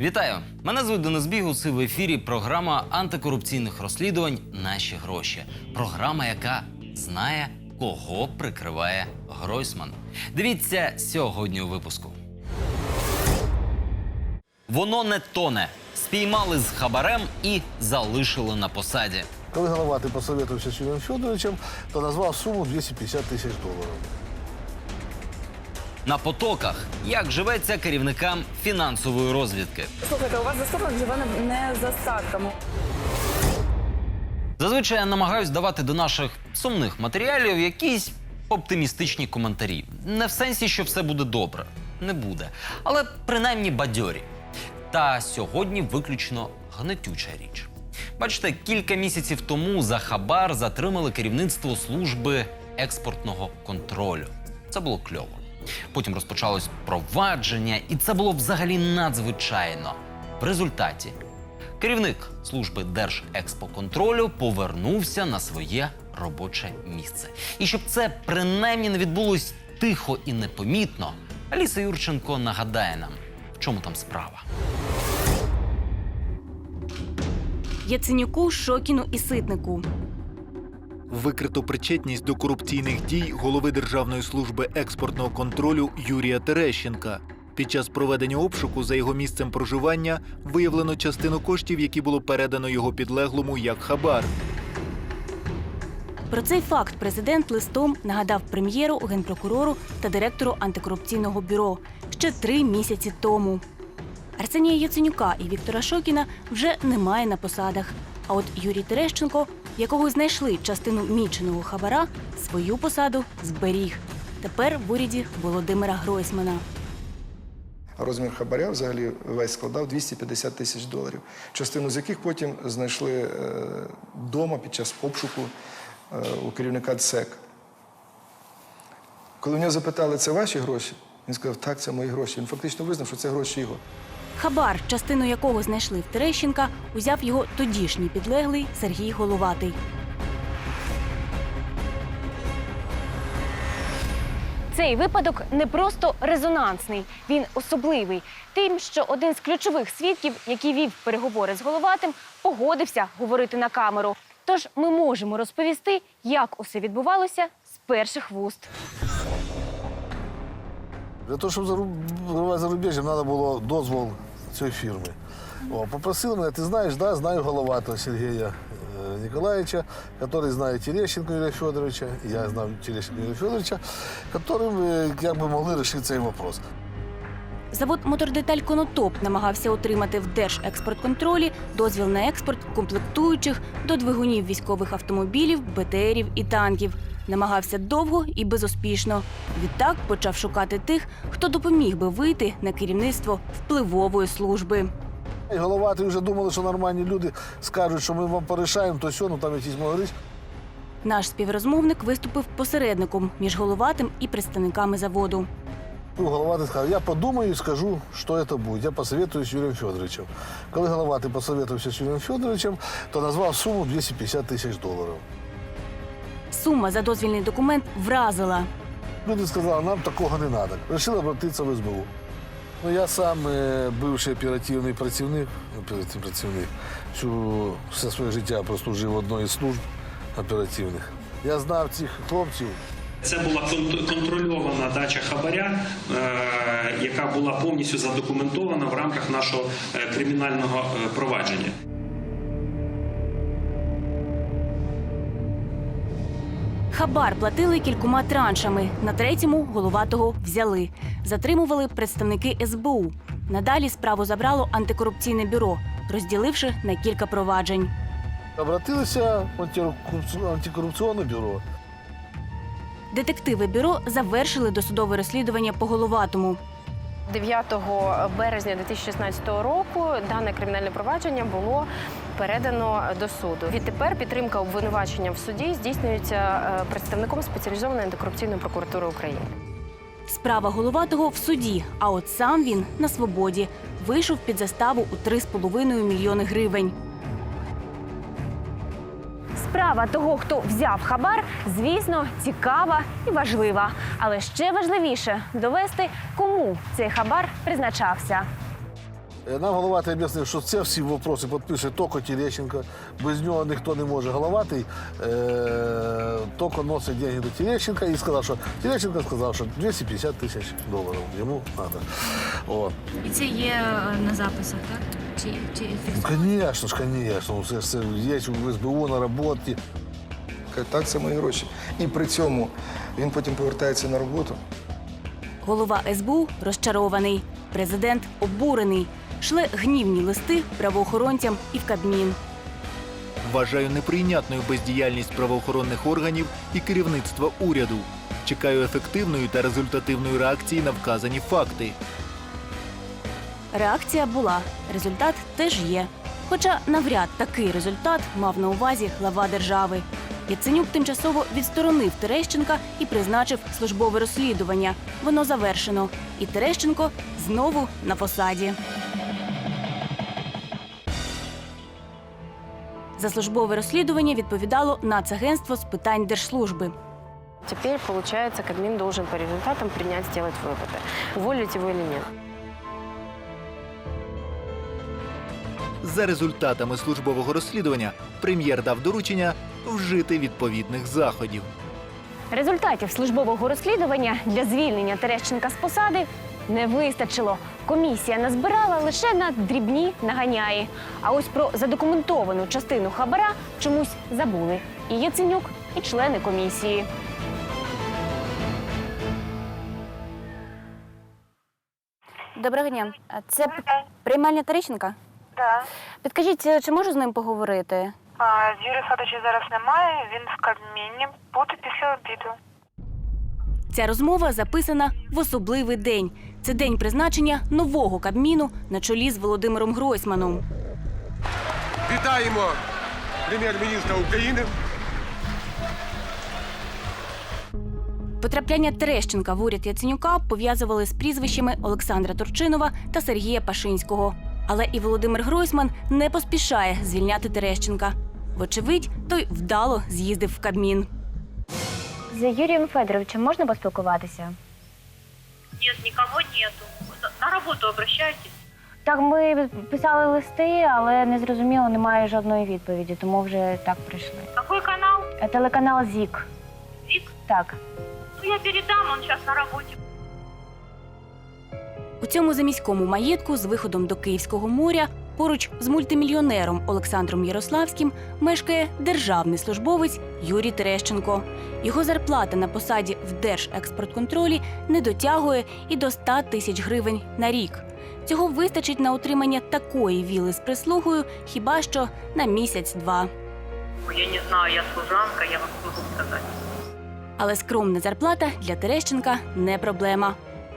Вітаю! Мене звуть Денис Бігус і в ефірі програма антикорупційних розслідувань Наші гроші. Програма, яка знає, кого прикриває Гройсман. Дивіться сьогодні у випуску. Воно не тоне. Спіймали з хабарем і залишили на посаді. Коли Головатий посоветувався з Юрієм Федоровичем, то назвав суму 250 тисяч доларів. На потоках як живеться керівникам фінансової розвідки. Слухайте, у вас заступник живе не- за статками. Зазвичай я намагаюсь давати до наших сумних матеріалів якісь оптимістичні коментарі. Не в сенсі, що все буде добре. Не буде. Але принаймні бадьорі. Та сьогодні виключно гнетюча річ. Бачите, кілька місяців тому за хабар затримали керівництво служби експортного контролю. Це було кльово. Потім розпочалось провадження, і це було взагалі надзвичайно. В результаті Керівник служби Держекспоконтролю повернувся на своє робоче місце. І щоб це принаймні не відбулось тихо і непомітно, Аліса Юрченко нагадає нам, в чому там справа. Яценюку, Шокіну і Ситнику. Викрито причетність до корупційних дій голови Державної служби експортного контролю Юрія Терещенка. Під час проведення обшуку за його місцем проживання виявлено частину коштів, які було передано його підлеглому як хабар. Про цей факт президент листом нагадав прем'єру, генпрокурору та директору антикорупційного бюро ще три місяці тому. Арсенія Яценюка і Віктора Шокіна вже немає на посадах. А от Юрій Терещенко, якого знайшли частину міченого хабара, свою посаду зберіг. Тепер в уряді Володимира Гройсмана. Розмір хабаря взагалі весь складав 250 тисяч доларів, частину з яких потім знайшли вдома під час обшуку е, у керівника ДСЕК. Коли в нього запитали, це ваші гроші, він сказав, так, це мої гроші. Він фактично визнав, що це гроші його. Хабар, частину якого знайшли в Терещенка, узяв його тодішній підлеглий Сергій Головатий. Цей випадок не просто резонансний, він особливий. Тим, що один з ключових свідків, який вів переговори з головатим, погодився говорити на камеру. Тож ми можемо розповісти, як усе відбувалося з перших вуст. Для того, щоб зарубати зарубіжжям, треба було дозвол цієї фірми. О, попросили мене, ти знаєш, да, знаю Головатого Сергія е, Николаевича, который знает Терещенко Юрия Федоровича, и я знаю Терещенко Юрия Федоровича, которым е, як би могли решить цей вопрос. Завод «Мотордеталь Конотоп» намагався отримати в Держекспортконтролі дозвіл на експорт комплектуючих до двигунів військових автомобілів, БТРів і танків. Намагався довго і безуспішно. Відтак почав шукати тих, хто допоміг би вийти на керівництво впливової служби. І Головати вже думали, що нормальні люди скажуть, що ми вам порішаємо, то все, ну там якісь могли. Наш співрозмовник виступив посередником між головатим і представниками заводу. Ну, Головатий сказав, я подумаю і скажу, що це буде. Я посоветуюсь з Юрієм Федоровичем. Коли Головатий посоветувався з Юрієм Федоровичем, то назвав суму 250 тисяч доларів. Сума за дозвільний документ вразила. Люди сказали, нам такого не треба. Рішили обратитися в СБУ. Ну, я сам е, бивший оперативний працівник, оперативний працівник, всю, все своє життя прослужив в одній із служб оперативних. Я знав цих хлопців, Це була кон- контрольована дача хабаря, е, яка була повністю задокументована в рамках нашого е, кримінального провадження. Хабар платили кількома траншами. На третьому головатого взяли. Затримували представники СБУ. Надалі справу забрало антикорупційне бюро, розділивши на кілька проваджень. обратилися в антикорупці- антикорупційне бюро. Детективи бюро завершили досудове розслідування по головатому. 9 березня 2016 року дане кримінальне провадження було передано до суду. Відтепер підтримка обвинувачення в суді здійснюється е, представником спеціалізованої антикорупційної прокуратури України. Справа головатого в суді, а от сам він на свободі вийшов під заставу у 3,5 мільйони гривень. Справа того, хто взяв хабар, звісно, цікава і важлива. Але ще важливіше довести, кому цей хабар призначався. Е, Нам головатий об'яснив, що це всі вопроси підпише тільки Терещенко. Без нього ніхто не може. Головатий е, тільки носить деньги до Терещенка і сказав, що Терещенко сказав, що 250 тисяч доларів йому треба. І це є е, на записах, так? Чи, чи Ну, Звісно ж, звісно. Ну, Це, це є в СБУ на роботі. Так, це мої гроші. І при цьому він потім повертається на роботу. Голова СБУ розчарований. Президент обурений. Шле гнівні листи правоохоронцям і в Кабмін. Вважаю неприйнятною бездіяльність правоохоронних органів і керівництва уряду. Чекаю ефективної та результативної реакції на вказані факти. Реакція була, результат теж є. Хоча навряд такий результат мав на увазі глава держави. Яценюк тимчасово відсторонив Терещенка і призначив службове розслідування. Воно завершено. І Терещенко знову на посаді. За службове розслідування відповідало Нацагентство з питань держслужби. Теперь, получается, Кабмин должен по результатам принять, сделать выводы, уволить его или нет. За результатами службового розслідування прем'єр дав доручення вжити відповідних заходів. Результатів службового розслідування для звільнення Терещенка з посади не вистачило. Комісія назбирала лише на дрібні наганяї. А ось про задокументовану частину хабара чомусь забули і Яценюк, і члени комісії. Доброго дня. Це приймальня Терещенка? Так. Підкажіть, чи можу з ним поговорити? А, Юрія Федоровича зараз немає, він в Кабміні. Буде після обіду. Ця розмова записана в особливий день. Це день призначення нового кабміну на чолі з Володимиром Гройсманом. Вітаємо прем'єр-міністра України. Потрапляння Терещенка в уряд Яценюка пов'язували з прізвищами Олександра Турчинова та Сергія Пашинського. Але і Володимир Гройсман не поспішає звільняти Терещенка. Вочевидь, той вдало з'їздив в Кабмін. З Юрієм Федоровичем можна поспілкуватися? Нет, никого нету. На роботу обращайтесь. Так, ми писали листи, але не зрозуміло, немає жодної відповіді, тому вже так прийшли. Какой канал? Е, Телеканал ЗІК. ЗИК? Так. Ну, я передам, он сейчас на работе. У цьому заміському маєтку з виходом до Київського моря поруч з мультимільйонером Олександром Ярославським мешкає державний службовець Юрій Терещенко. Його зарплата на посаді в Держекспортконтролі не дотягує і до 100 тисяч гривень на рік. Цього вистачить на утримання такої віли з прислугою хіба що на місяць-два. Я не знаю, я служанка, я вам не могу сказать. Але скромна зарплата для Терещенка не проблема.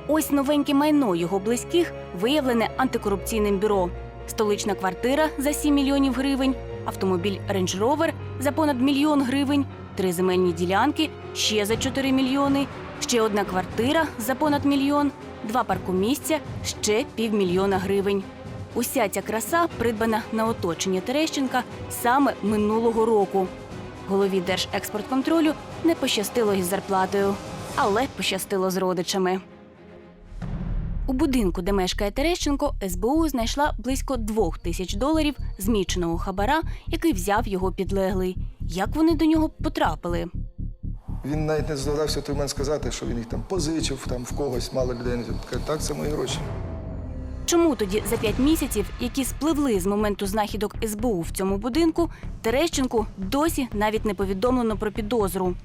Ось новеньке майно його близьких виявлене антикорупційним бюро. Столична квартира за 7 мільйонів гривень, автомобіль Range Rover за понад мільйон гривень, три земельні ділянки ще за 4 мільйони, ще одна квартира за понад мільйон, два паркомісця ще півмільйона гривень. Уся ця краса придбана на оточення Терещенка саме минулого року. Голові Держекспортконтролю не пощастило із зарплатою, але пощастило з родичами. У будинку, де мешкає Терещенко, СБУ знайшла близько двох тисяч доларів зміченого хабара, який взяв його підлеглий. Як вони до нього потрапили? Він навіть не здогадався той момент сказати, що він їх там позичив, там в когось мало людей. Він каже, так, це мої гроші. Чому тоді за п'ять місяців, які спливли з моменту знахідок СБУ в цьому будинку, Терещенку досі навіть не повідомлено про підозру?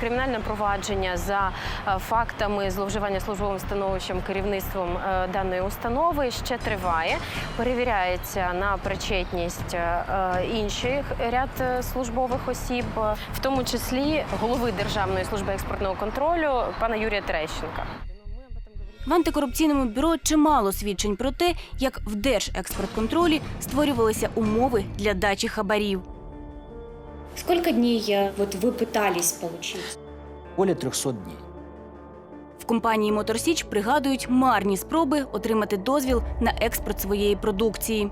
Кримінальне провадження за е, фактами зловживання службовим становищем керівництвом е, даної установи ще триває. Перевіряється на причетність е, інших ряд службових осіб, в тому числі голови Державної служби експортного контролю пана Юрія Терещенка. В антикорупційному бюро чимало свідчень про те, як в Держекспортконтролі створювалися умови для дачі хабарів. Сколько дней э, вот вы пытались получить? Более 300 дней. В компанії Моторсіч пригадують марні спроби отримати дозвіл на експорт своєї продукції.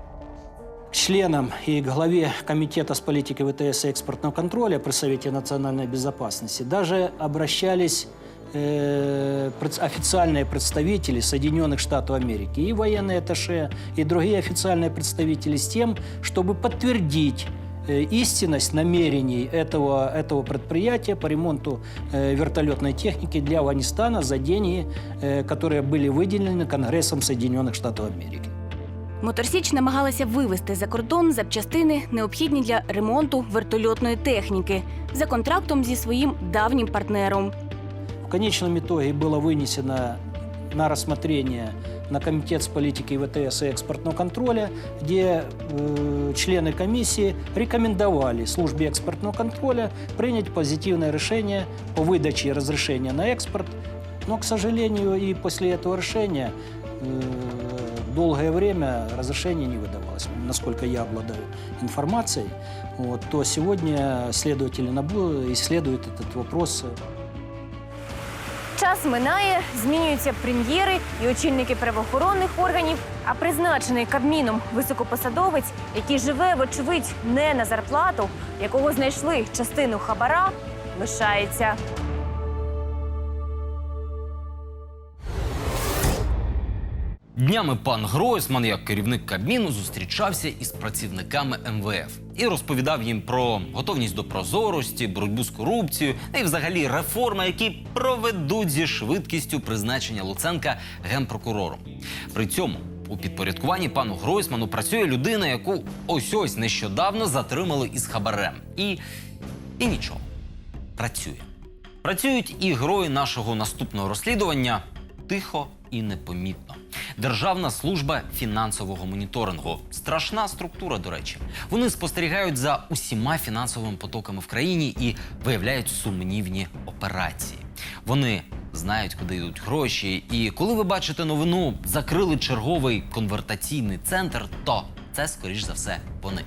Членам и главе Комитета с политикой ВТС и экспортного контроля при Совете национальной безопасности даже обращались э, пред- официальные представители Соединенных Штатов Америки, и военные атташе, и другие официальные представители с тем, чтобы подтвердить э, истинность намерений этого, этого предприятия по ремонту э, вертолетной техники для Афганистана за деньги, э, которые были выделены Конгрессом Соединенных Штатов Америки. Моторсіч намагалася вивезти за кордон запчастини, необхідні для ремонту вертольотної техніки, за контрактом зі своїм давнім партнером. В конечном итоге было вынесено на рассмотрение На Комитет с политикой ВТС и экспортного контроля, где э, члены комиссии рекомендовали службе экспортного контроля принять позитивное решение по выдаче разрешения на экспорт. Но, к сожалению, и после этого решения э, долгое время разрешение не выдавалось. Насколько я обладаю информацией, вот, то сегодня следователи НАБУ исследуют этот вопрос Час минає, змінюються прем'єри і очільники правоохоронних органів. А призначений кабміном високопосадовець, який живе, вочевидь, не на зарплату, якого знайшли частину хабара, лишається. Днями пан Гройсман, як керівник Кабміну, зустрічався із працівниками МВФ і розповідав їм про готовність до прозорості, боротьбу з корупцією і взагалі реформи, які проведуть зі швидкістю призначення Луценка генпрокурором. При цьому у підпорядкуванні пану Гройсману працює людина, яку ось ось нещодавно затримали із хабарем. І, і нічого, працює. Працюють і герої нашого наступного розслідування тихо і непомітно. Державна служба фінансового моніторингу страшна структура, до речі. Вони спостерігають за усіма фінансовими потоками в країні і виявляють сумнівні операції. Вони знають, куди йдуть гроші. І коли ви бачите новину, закрили черговий конвертаційний центр, то це скоріш за все вони.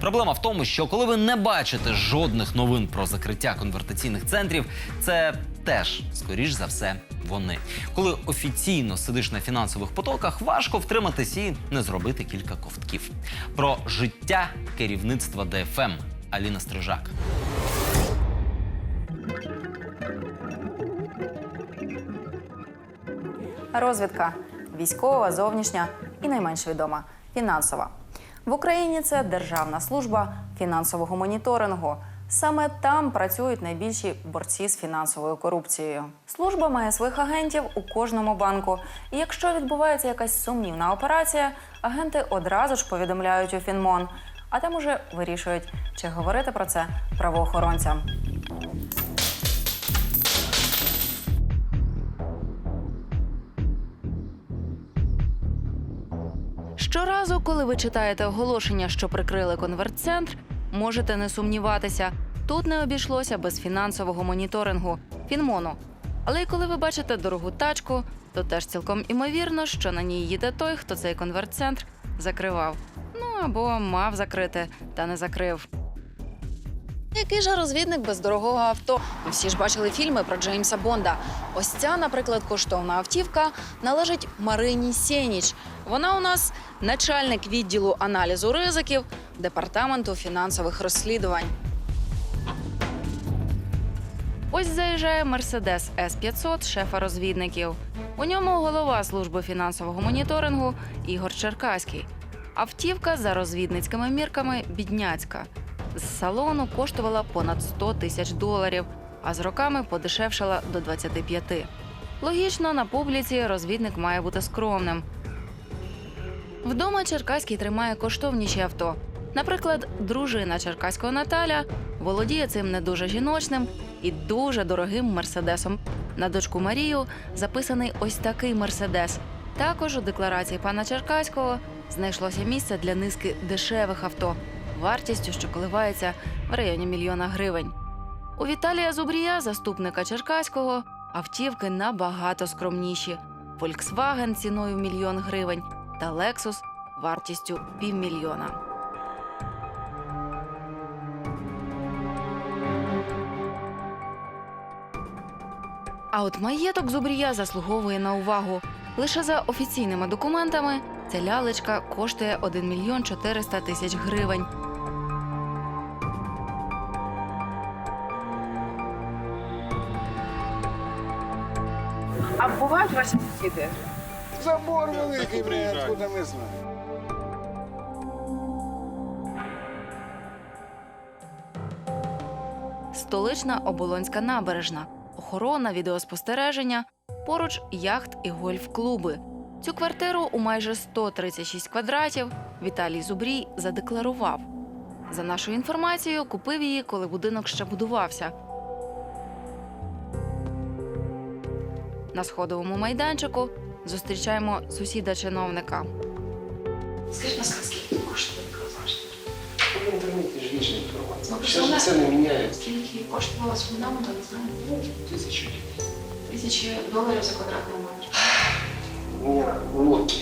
Проблема в тому, що коли ви не бачите жодних новин про закриття конвертаційних центрів, це теж скоріш за все вони. Коли офіційно сидиш на фінансових потоках, важко втриматись і не зробити кілька ковтків. Про життя керівництва ДФМ Аліна Стрижак. Розвідка військова, зовнішня і найменш відома фінансова. В Україні це Державна служба фінансового моніторингу. Саме там працюють найбільші борці з фінансовою корупцією. Служба має своїх агентів у кожному банку. І якщо відбувається якась сумнівна операція, агенти одразу ж повідомляють у Фінмон. А там уже вирішують, чи говорити про це правоохоронцям. Щоразу, коли ви читаєте оголошення, що прикрили конвертцентр, можете не сумніватися. Тут не обійшлося без фінансового моніторингу Фінмону. Але й коли ви бачите дорогу тачку, то теж цілком імовірно, що на ній їде той, хто цей конвертцентр закривав. Ну або мав закрити, та не закрив. Який же розвідник без дорогого авто? Ми всі ж бачили фільми про Джеймса Бонда. Ось ця, наприклад, коштовна автівка належить Марині Сєніч. Вона у нас начальник відділу аналізу ризиків департаменту фінансових розслідувань. Ось заїжджає Мерседес С-500 шефа розвідників. У ньому голова служби фінансового моніторингу Ігор Черкаський. Автівка за розвідницькими мірками бідняцька. З салону коштувала понад 100 тисяч доларів, а з роками подешевшала до 25. Логічно, на публіці розвідник має бути скромним. Вдома Черкаський тримає коштовніші авто. Наприклад, дружина Черкаського Наталя володіє цим не дуже жіночним і дуже дорогим мерседесом. На дочку Марію записаний ось такий мерседес. Також у декларації пана Черкаського знайшлося місце для низки дешевих авто, вартістю, що коливається в районі мільйона гривень. У Віталія Зубрія, заступника Черкаського, автівки набагато скромніші: Volkswagen ціною мільйон гривень та Lexus вартістю півмільйона. А от маєток Зубрія заслуговує на увагу. Лише за офіційними документами ця лялечка коштує 1 мільйон 400 тисяч гривень. А бувають ваші сусіди? Забор великий, блядь, откуда ми знаємо. Столична оболонська набережна, охорона, відеоспостереження, поруч яхт і гольф-клуби. Цю квартиру у майже 136 квадратів Віталій Зубрій задекларував. За нашою інформацією, купив її, коли будинок ще будувався. На сходовому майданчику зустрічаємо сусіда чиновника. Скажіть, скільки коштує? В інтернеті ж більше інформації. Ну, Все просто ж це не міняє. Скільки коштувала фундамент, не знаю. Ну, Тисячу. Тисячі доларів за квадратний метр. Ні, лодки.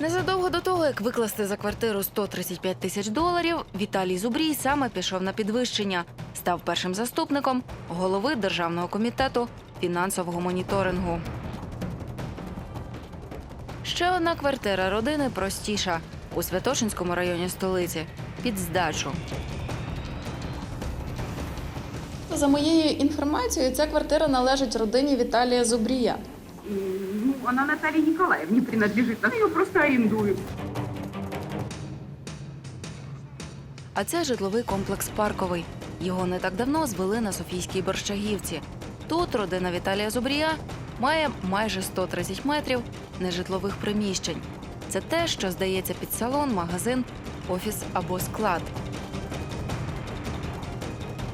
Незадовго до того, як викласти за квартиру 135 тисяч доларів, Віталій Зубрій саме пішов на підвищення, став першим заступником голови Державного комітету фінансового моніторингу. Ще одна квартира родини простіша у Святошинському районі столиці під здачу. За моєю інформацією, ця квартира належить родині Віталія Зубрія. Ну, она Наталье Николаевне принадлежит. Она ее просто арендует. А це житловий комплекс парковий. Його не так давно звели на Софійській Борщагівці. Тут родина Віталія Зубрія має майже 130 метрів нежитлових приміщень. Це те, що здається під салон, магазин, офіс або склад.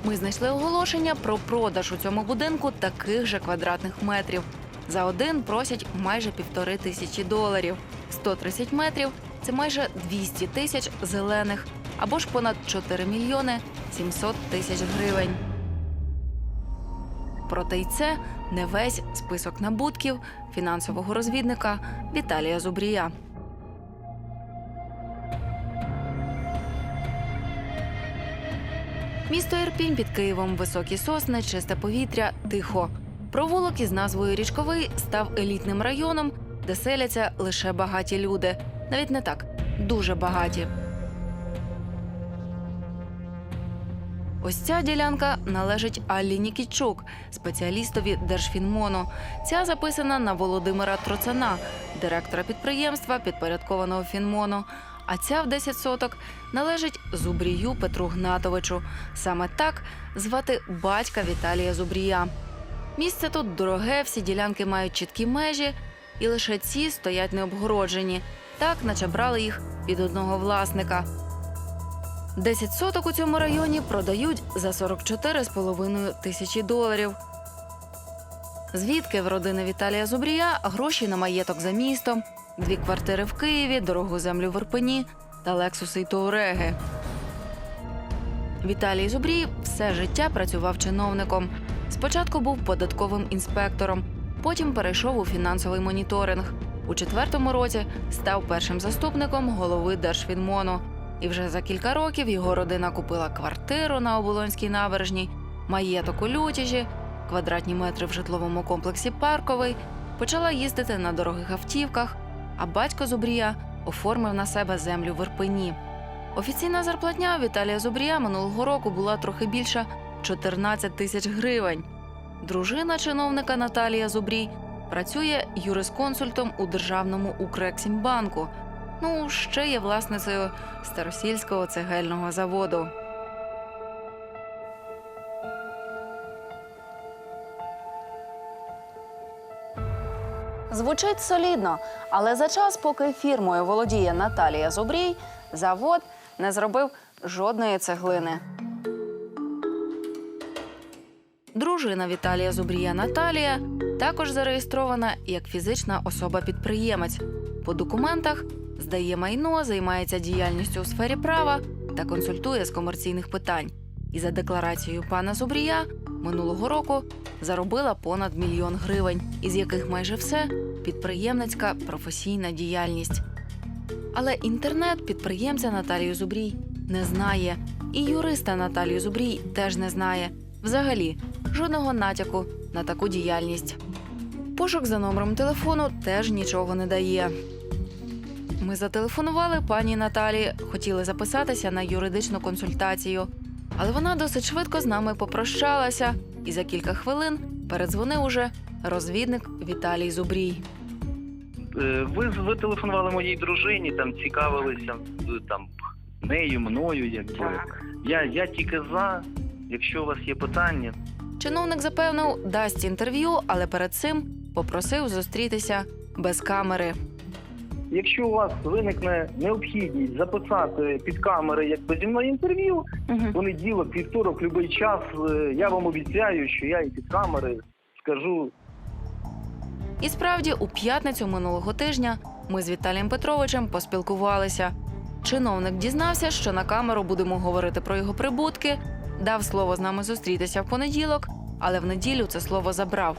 Ми знайшли оголошення про продаж у цьому будинку таких же квадратних метрів. За один просять майже півтори тисячі доларів. 130 метрів це майже 200 тисяч зелених або ж понад 4 мільйони 700 тисяч гривень. Проте й це не весь список набутків фінансового розвідника Віталія Зубрія. Місто Ірпінь під Києвом високі сосни, чисте повітря, тихо. Провулок із назвою Річковий став елітним районом, де селяться лише багаті люди. Навіть не так, дуже багаті. Ось ця ділянка належить Аллі Нікітчук, спеціалістові Держфінмону. Ця записана на Володимира Троцана, директора підприємства, підпорядкованого Фінмону. А ця в 10 соток належить Зубрію Петру Гнатовичу. Саме так звати батька Віталія Зубрія. Місце тут дороге, всі ділянки мають чіткі межі, і лише ці стоять необгороджені. Так, наче брали їх від одного власника. 10 соток у цьому районі продають за 44,5 тисячі доларів. Звідки в родини Віталія Зубрія гроші на маєток за містом, дві квартири в Києві, дорогу землю в Ірпені та лексуси й Touareg. Віталій Зубрій все життя працював чиновником. Спочатку був податковим інспектором, потім перейшов у фінансовий моніторинг. У четвертому році став першим заступником голови Держфінмону. І вже за кілька років його родина купила квартиру на Оболонській набережній, маєток у Лютіжі, квадратні метри в житловому комплексі Парковий, почала їздити на дорогих автівках, а батько Зубрія оформив на себе землю в Ірпені. Офіційна зарплатня Віталія Зубрія минулого року була трохи більша 14 тисяч гривень. Дружина чиновника Наталія Зубрій працює юрисконсультом у державному Укрексімбанку. Ну, ще є власницею старосільського цегельного заводу. Звучить солідно, але за час, поки фірмою володіє Наталія Зубрій, завод не зробив жодної цеглини. Дружина Віталія Зубрія Наталія також зареєстрована як фізична особа-підприємець. По документах здає майно, займається діяльністю у сфері права та консультує з комерційних питань. І за декларацією пана Зубрія минулого року заробила понад мільйон гривень, із яких майже все підприємницька професійна діяльність. Але інтернет підприємця Наталію Зубрій не знає, і юриста Наталію Зубрій теж не знає. Взагалі, жодного натяку на таку діяльність. Пошук за номером телефону теж нічого не дає. Ми зателефонували пані Наталі, хотіли записатися на юридичну консультацію, але вона досить швидко з нами попрощалася, і за кілька хвилин передзвонив уже розвідник Віталій Зубрій. Е, Ви, ви телефонували моїй дружині, там цікавилися е, там нею, мною, якби. Я, я тільки за. Якщо у вас є питання, Чиновник запевнив, дасть інтерв'ю, але перед цим попросив зустрітися без камери. якщо у вас виникне необхідність записати під камери якби зі мною інтерв'ю, понеділок, вівторок, будь-який час, е, я вам обіцяю, що я і під камери скажу І справді, у п'ятницю минулого тижня ми з Віталієм Петровичем поспілкувалися. Чиновник дізнався, що на камеру будемо говорити про його прибутки, дав слово з нами зустрітися в понеділок, але в неділю це слово забрав.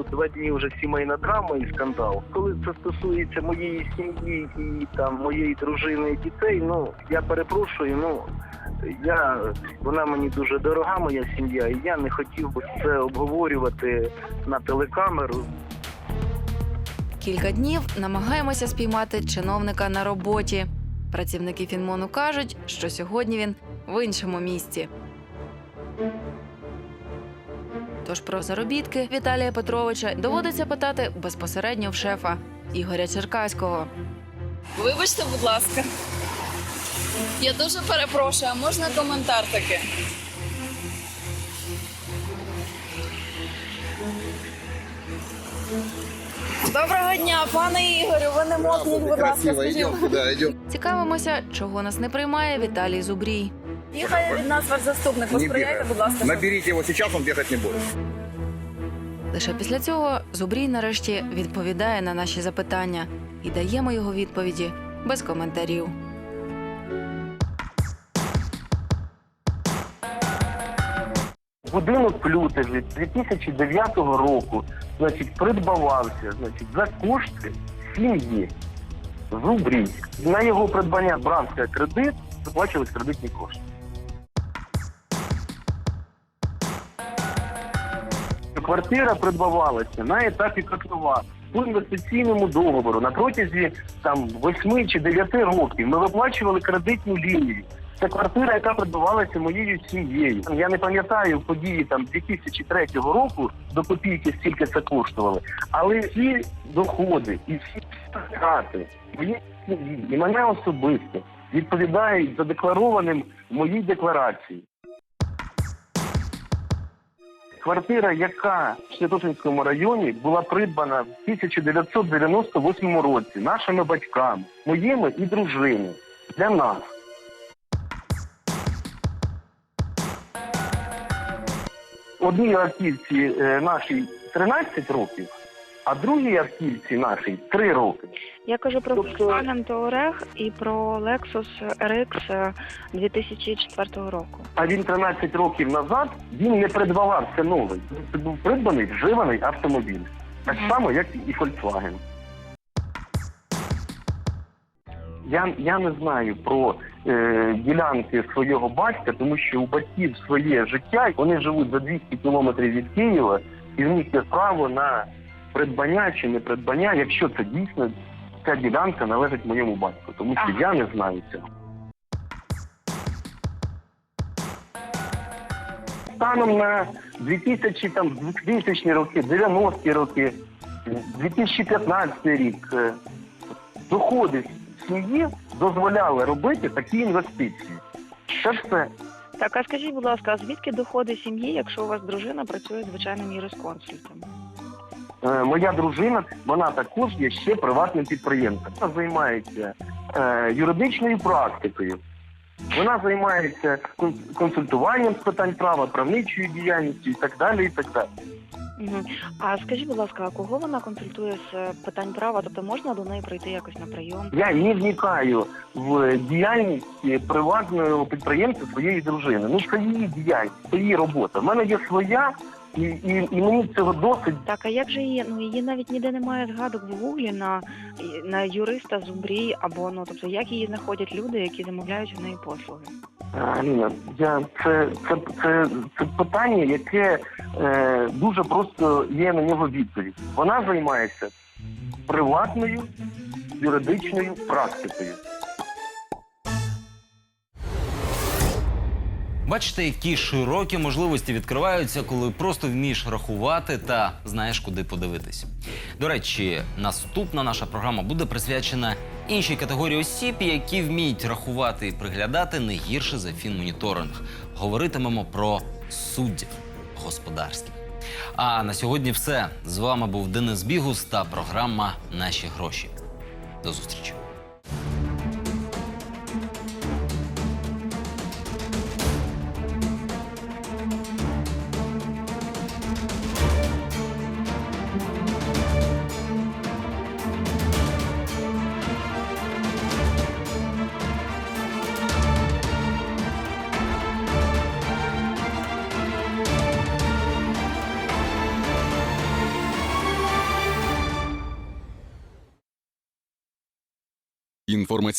Тут два дні вже сімейна драма і скандал. Коли це стосується моєї сім'ї і там моєї дружини і дітей, ну я перепрошую, ну я вона мені дуже дорога, моя сім'я, і я не хотів би це обговорювати на телекамеру. Кілька днів намагаємося спіймати чиновника на роботі. Працівники Фінмону кажуть, що сьогодні він в іншому місці. Тож про заробітки Віталія Петровича доводиться питати безпосередньо в шефа Ігоря Черкаського. Вибачте, будь ласка. Я дуже перепрошую, а можна коментар таки? Доброго дня, пане Ігорю. Ви не мокніть, будь ласка, скажіть. Цікавимося, чого нас не приймає Віталій Зубрій. Їхає від нас ваш заступник. Посприяйте, будь ласка. Наберите его сейчас, он бегать не будет. Лише після цього Зубрій нарешті відповідає на наші запитання і даємо його відповіді без коментарів. Будинок Плютові 2009 року, значить, придбавався, значить, за кошти сім'ї Зубрій. На його придбання брався кредит, виплачувались кредитні кошти. Квартира придбавалася на етапі котлова по інвестиційному договору на протязі там 8 чи 9 років. Ми виплачували кредитну лінію. Це квартира, яка придбавалася моєю сім'єю. Я не пам'ятаю події там 2003 року до копійки, стільки це коштували. Але всі доходи і всі втрати моєї сім'ї і мене особисто відповідають задекларованим в моїй декларації. Квартира, яка в Святошинському районі була придбана в 1998 році нашими батьками, моїми і дружини для нас. Одній автівці е, нашій 13 років, а другій автівці нашій 3 роки. Я кажу про Тобто- Volkswagen Touareg і про Lexus RX 2004 року. А він 13 років назад він не придбавався новий. Це був придбаний вживаний автомобіль. Так само, як і Volkswagen. Я, я не знаю про е, ділянки свого батька, тому що у батьків своє життя, вони живуть за 200 кілометрів від Києва, і в них є право на придбання чи не придбання, якщо це дійсно ця ділянка належить моєму батьку, тому що я не знаю цього. Станом на 2000, там, 2000 роки, 90-ті роки, 2015 рік е, доходи сім'ї дозволяли робити такі інвестиції. Це все. Так, а скажіть, будь ласка, а звідки доходи сім'ї, якщо у вас дружина працює звичайним юрисконсультом? Е, Моя дружина, вона також є ще приватним підприємцем. Вона займається е, юридичною практикою. Вона займається кон- консультуванням з питань права, правничою діяльністю і так далі. І так далі. А скажіть, будь ласка, а кого вона консультує з е, питань права? Тобто можна до неї прийти якось на прийом? Я не вникаю в діяльність приватного підприємця своєї дружини. Ну це її діяльність, це її робота. У мене є своя, і, і, і мені цього досить. Так, а як же її? Ну її навіть ніде немає згадок в гуглі на, на юриста зубрій або ну тобто як її знаходять люди, які замовляють в неї послуги? Аліна, я це, це, це, це питання, яке е, дуже просто є на нього відповідь. Вона займається приватною юридичною практикою. Бачите, які широкі можливості відкриваються, коли просто вмієш рахувати та знаєш, куди подивитись. До речі, наступна наша програма буде присвячена іншій категорії осіб, які вміють рахувати і приглядати не гірше за фінмоніторинг. Говоритимемо про суддів господарських. А на сьогодні все. З вами був Денис Бігус та програма Наші гроші. До зустрічі.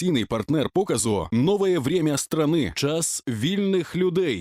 Информационный партнер показу «Новое время страны. Час вильных людей».